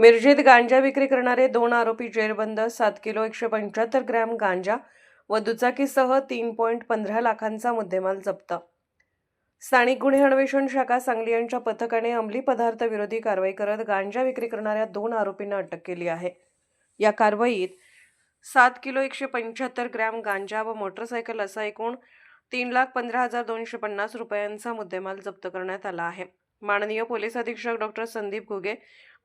मिरजेत गांजा विक्री करणारे दोन आरोपी जेरबंद सात किलो एकशे पंच्याहत्तर ग्रॅम गांजा व दुचाकीसह तीन पॉईंट पंधरा लाखांचा मुद्देमाल जप्त. स्थानिक गुन्हे अन्वेषण शाखा सांगली यांच्या पथकाने अंमली पदार्थ विरोधी कारवाई करत गांजा विक्री करणाऱ्या दोन आरोपींना अटक केली आहे. या कारवाईत सात किलो एकशे पंच्याहत्तर ग्रॅम गांजा व मोटरसायकल असा एकूण तीन लाख पंधरा हजार दोनशे पन्नास रुपयांचा मुद्देमाल जप्त करण्यात आला आहे. माननीय पोलीस अधीक्षक डॉक्टर संदीप घुगे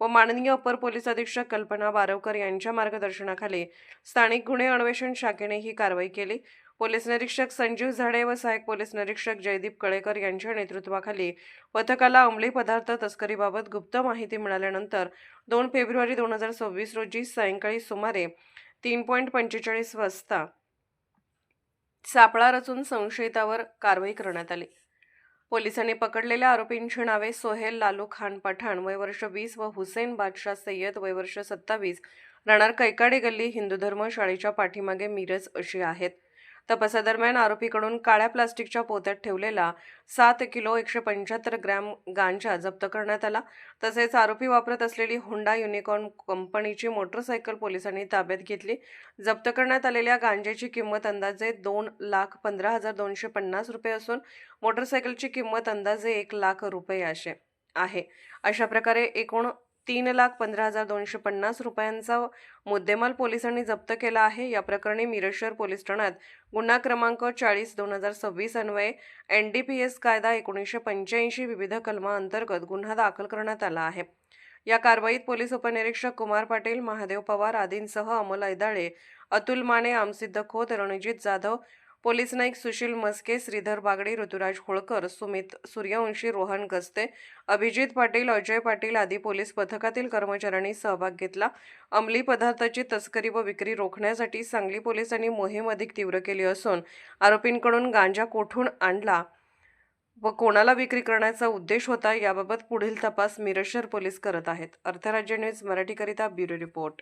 व माननीय अपर पोलीस अधीक्षक कल्पना बारवकर यांच्या मार्गदर्शनाखाली स्थानिक गुन्हे अन्वेषण शाखेने ही कारवाई केली. पोलीस निरीक्षक संजीव झाडे व सहाय्यक पोलीस निरीक्षक जयदीप कळेकर यांच्या नेतृत्वाखाली पथकाला अंमली पदार्थ तस्करीबाबत गुप्त माहिती मिळाल्यानंतर दोन फेब्रुवारी दोन हजार सव्वीस रोजी सायंकाळी सुमारे तीन पॉईंट पंचेचाळीस वाजता सापळा रचून संशयितावर कारवाई करण्यात आली. पोलिसांनी पकडलेल्या आरोपींची नावे सोहेल लालू खान पठाण वयवर्ष वीस व हुसेन बादशाह सय्यद वयवर्ष सत्तावीस. राहणार कैकाडे गल्ली हिंदू धर्म शाळेच्या पाठीमागे मिरज अशी आहेत. तपासादरम्यान आरोपीकडून काळ्या प्लास्टिकच्या पोत्यात ठेवलेला सात किलो एकशे पंच्याहत्तर ग्रॅम गांजा जप्त करण्यात आला. तसेच आरोपी वापरत असलेली होंडा युनिकॉर्न कंपनीची मोटरसायकल पोलिसांनी ताब्यात घेतली. जप्त करण्यात आलेल्या गांजेची किंमत अंदाजे दोन लाख पंधरा हजार दोनशे पन्नास रुपये असून मोटरसायकलची किंमत अंदाजे एक लाख रुपये असे आहे. अशा प्रकारे एकूण तीन लाख पंधरा हजार दोनशे पन्नास रुपयांचा मुद्देमाल पोलिसांनी जप्त केला आहे. या प्रकरणी मिरज शहर पोलीस ठाण्यात गुन्हा क्रमांक चाळीस दोन हजार सव्वीस अन्वये एन डी पी एस कायदा एकोणीसशे पंच्याऐंशी विविध कलमांतर्गत गुन्हा दाखल करण्यात आला आहे. या कारवाईत पोलीस उपनिरीक्षक कुमार पाटील महादेव पवार आदींसह अमोल ऐदाळे अतुल माने आमसिद्ध खोत रणजित जाधव पोलीस नाईक सुशील मस्के श्रीधर बागडे ऋतुराज होळकर सुमित सूर्यवंशी रोहन गस्ते अभिजित पाटील अजय पाटील आदी पोलीस पथकातील कर्मचाऱ्यांनी सहभाग घेतला. अंमली पदार्थाची तस्करी व विक्री रोखण्यासाठी सांगली पोलिसांनी मोहीम अधिक तीव्र केली असून आरोपींकडून गांजा कोठून आणला व कोणाला विक्री करण्याचा उद्देश होता याबाबत पुढील तपास मिरशर पोलीस करत आहेत. अर्थराज्य न्यूज मराठीकरिता ब्युरो रिपोर्ट.